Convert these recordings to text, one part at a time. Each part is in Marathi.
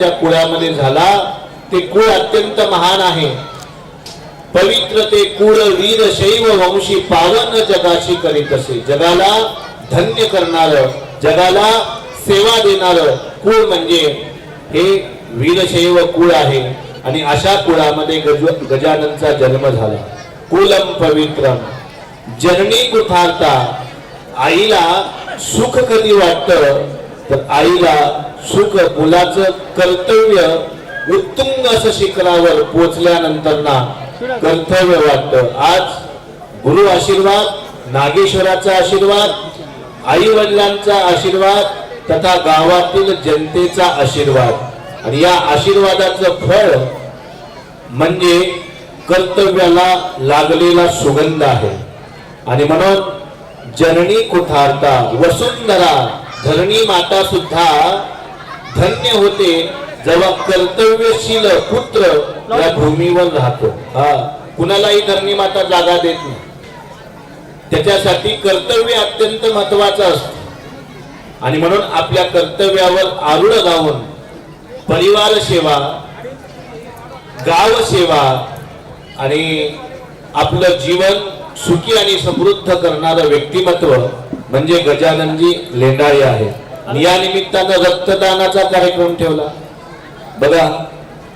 त्या कुळामध्ये झाला. ते कुळ अत्यंत महान आहे. पवित्र ते कुळ वीर शैव वंशी पावन जगाशी करीत असे. जगाला धन्य करणार जगाला सेवा देणार कुळ म्हणजे हे वीरशैव कुळ आहे. आणि अशा कुळामध्ये गज गजाननचा जन्म झाला. कुलम पवित्रम. जननी कुठारता. आईला सुख कधी वाटतं? तर आईला सुख मुलाचं कर्तव्य उत्तुंग असं शिखरावर पोचल्यानंतर ना कर्तव्य वाटतं. आज गुरु आशीर्वाद नागेश्वराचा आशीर्वाद आई वडिलांचा आशीर्वाद तथा गावातील जनतेचा आशीर्वाद. आणि या आशीर्वादाचं फळ म्हणजे कर्तव्याला लागलेला सुगंध आहे. आणि म्हणून जननी कुठारता वसुंधरा धरणी माता सुद्धा धन्य होते जेव्हा कर्तव्यशील पुत्र या भूमीवर राहतो. हा कुणालाही धरणी माता जागा देत नाही. त्याच्यासाठी कर्तव्य अत्यंत महत्वाचं असतं. आणि म्हणून आपल्या कर्तव्यावर आरूढ राहून परिवार सेवा गाव सेवा आणि आपलं जीवन सुखी आणि समृद्ध करणारं व्यक्तिमत्व म्हणजे गजाननजी लेंडाळे आहे. आणि या निमित्तानं रक्तदानाचा कार्यक्रम ठेवला. बघा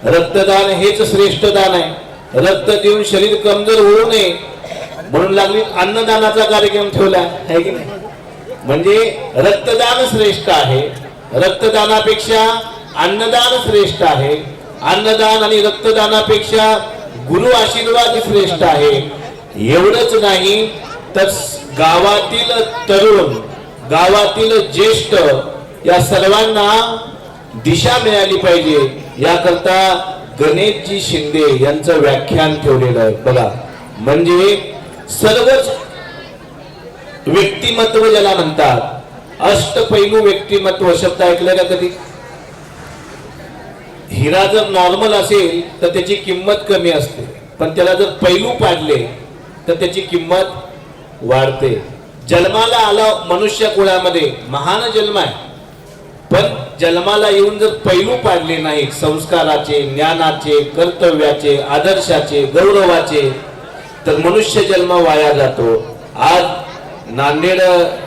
रक्तदान हेच श्रेष्ठ दान आहे. रक्त देऊन शरीर कमजोर होऊ नये म्हणून लागली अन्नदानाचा कार्यक्रम ठेवला. आहे की नाही? म्हणजे रक्तदान श्रेष्ठ आहे. रक्तदानापेक्षा अन्नदान श्रेष्ठ आहे. अन्नदान आणि रक्तदानापेक्षा गुरु आशीर्वाद श्रेष्ठ आहे. एवढंच नाही तर गावातील तरुण गावातील ज्येष्ठ या सर्वांना दिशा मिळाली पाहिजे. याकरता गणेशजी शिंदे यांचं व्याख्यान ठेवलेलं आहे. बघा म्हणजे सर्वच व्यक्तिमत्व ज्याला म्हणतात अष्टपैलू व्यक्तिमत्व शब्द ऐकलं का कधी? हिरा जर नॉर्मल असेल तर त्याची किंमत कमी असते. पण त्याला जर पैलू पाडले तर त्याची किंमत वाढते. जन्माला आला मनुष्य कुळामध्ये महान जन्म आहे. पण जन्माला येऊन जर पैलू पाडले नाही संस्काराचे ज्ञानाचे कर्तव्याचे आदर्शाचे गौरवाचे तर मनुष्य जन्म वाया जातो. आज नांदेड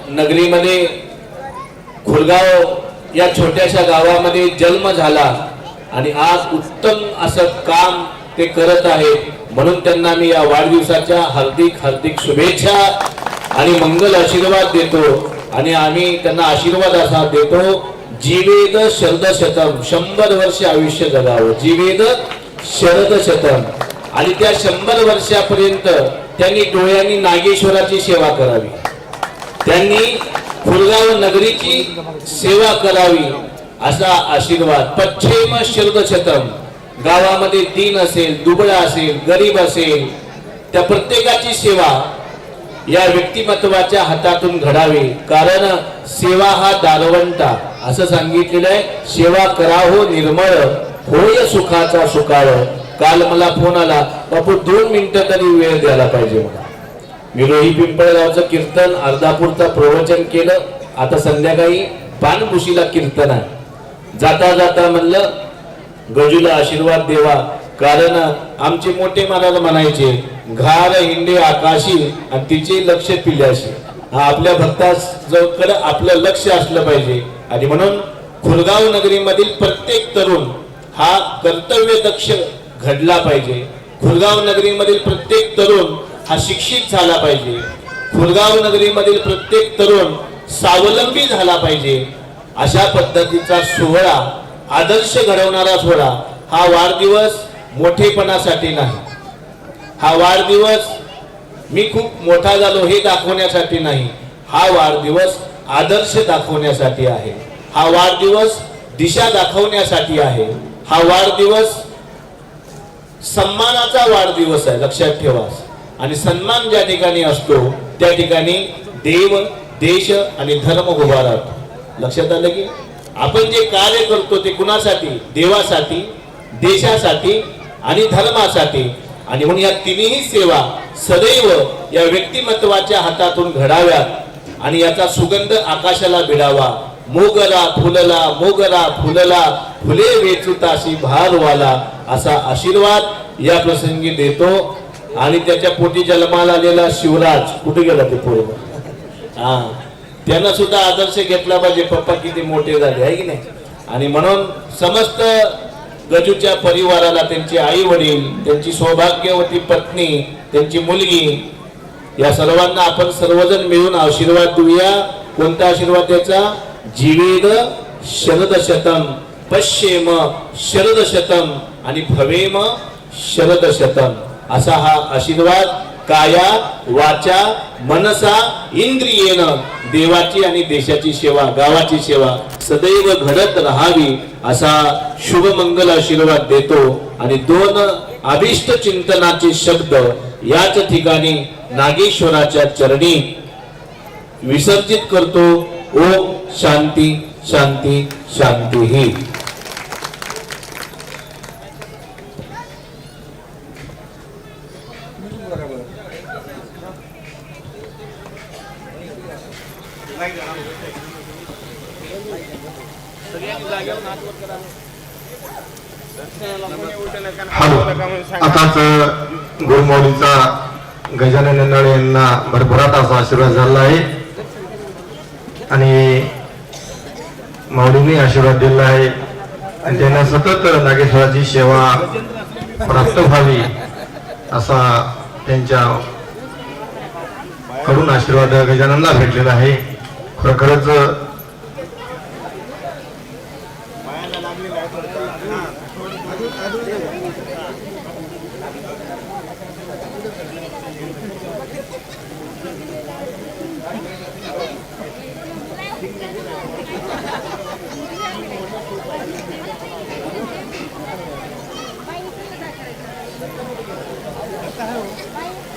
नगरीमध्ये खुरगाव या छोट्याशा गावामध्ये जन्म झाला आणि आज उत्तम असं काम ते करत आहेत. म्हणून त्यांना मी या वाढदिवसाच्या हार्दिक हार्दिक शुभेच्छा आणि मंगल आशीर्वाद देतो. आणि आम्ही त्यांना आशीर्वाद असा देतो जीवेद शरद शतम शंभर वर्ष आयुष्य जगावं. जीवेद शरद शतम आणि त्या शंभर वर्षापर्यंत त्यांनी डोळ्यांनी नागेश्वराची सेवा करावी. त्यांनी फुलगाव नगरीची सेवा करावी असा आशीर्वाद. पश्चिम शरद शतम गावामध्ये दीन असेल दुबळा असेल गरीब असेल त्या प्रत्येकाची सेवा या व्यक्तिमत्वाच्या हातातून घडावी. कारण सेवा हा दारवंटा असं सांगितलेलं आहे सेवा करा हो निर्मळ होय सुखाचा सुकाळ. काल मला फोन आला बापू दोन मिनिटं तरी वेळ द्यायला पाहिजे मला. मी रोही पिंपळगावचं कीर्तन अर्धापूरचं प्रवचन केलं. आता संध्याकाळी पानभुशीला कीर्तन आहे. जाता जाता म्हणलं गजूला आशीर्वाद देवा. कारण आमचे मोठे महाराज म्हणायचे घार इंडे आकाशी आणि तिचे लक्ष पिल्याशी. हा आपल्या भक्तास जवळ आपलं लक्ष असलं पाहिजे. आणि म्हणून खुलगाव नगरीमधील प्रत्येक तरुण हा कर्तव्य दक्ष घडला पाहिजे. खुलगाव नगरीमधील प्रत्येक तरुण हा शिक्षित झाला पाहिजे. खुलगाव नगरीमधील प्रत्येक तरुण स्वावलंबी झाला पाहिजे. अशा पद्धतीचा सोहळा आदर्श घडवणारा सोहळा हा वाढदिवस मोठेपणासाठी नाही. हा वाढदिवस मी खूप मोठा झालो हे दाखवण्यासाठी नाही. हा वाढदिवस आदर्श दाखवण्यासाठी आहे. हा वाढदिवस दिशा दाखवण्यासाठी आहे. हा वाढदिवस सन्मानाचा वाढदिवस आहे लक्षात ठेवा. आणि सन्मान ज्या ठिकाणी असतो त्या ठिकाणी देव देश आणि धर्म उभा राहतो. लक्षात आलं की? आपण जे कार्य करतो ते कुणासाठी? देवासाठी देशासाठी आणि धर्मासाठी. आणि म्हणून या तिन्ही सेवा सदैव या व्यक्तिमत्वाच्या हातातून घडाव्यात. आणि याचा सुगंध आकाशाला भिडावा. मोगरा फुलला मोगरा फुलला फुले वेचुताशी भारवाला असा आशीर्वाद या प्रसंगी देतो. आणि त्याच्या पोटी जन्माला आलेला शिवराज कुठे गेला ते पोर? हा. त्यानं सुद्धा आदर्श घेतला पाहिजे. पप्पा किती मोठे झाले आहे की नाही? आणि म्हणून समस्त गजूच्या परिवाराला त्यांचे आई वडील त्यांची सौभाग्यवती पत्नी त्यांची मुलगी या सर्वांना आपण सर्वजण मिळून आशीर्वाद देऊया. कोणता आशीर्वाद द्यायचा? जीवेद शरद शतम पश्येम शरद शतम आणि भवेम शरद शतम. असा हा आशीर्वाद काया वाचा मनसा इंद्रियेन देवाची आणि देशाची सेवा गावाची सेवा सदैव घडत राहावी असा शुभमंगल आशीर्वाद देतो. आणि दोन अभिष्ट चिंतनाचे शब्द याच ठिकाणी नागेश्वराच्या चरणी विसर्जित करतो. ओम शांती शांती शांती ही आताच गुरुमौलीचा गजानन नंदाळे यांना भरभराट असा आशीर्वाद झाला आहे. आणि माऊलीने आशीर्वाद दिला आहे. आणि त्यांना सतत नागेश्वराची सेवा प्राप्त व्हावी असा त्यांच्या कडून आशीर्वाद गजाननला भेटलेला आहे. खरोखरच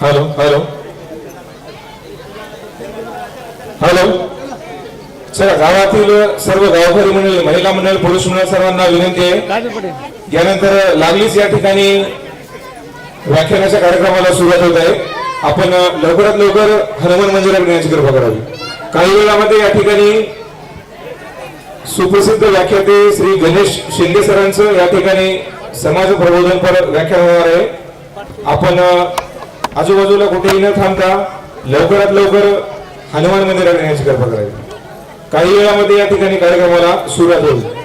Hello, hello. गावातील सर्व गावकरी मंडळ महिला मंडळ पुरुष मंडळ सर्वांना विनंती आहे. यानंतर लागलीच या ठिकाणी व्याख्यानाच्या कार्यक्रमाला सुरुवात होत आहे. आपण लवकरात लवकर हनुमान मंदिरात येण्याची कृपा करावी. काही वेळामध्ये या ठिकाणी सुप्रसिद्ध व्याख्याते श्री गणेश शिंदे सरांचं या ठिकाणी समाज प्रबोधनपर व्याख्यान होणार आहे. आपण आजूबाजूला कुठेही न थांबता लवकरात लवकर हनुमान मंदिरात येण्याची कृपा करावी. काही वेळामध्ये या ठिकाणी कार्यक्रमाला सुरुवात होईल.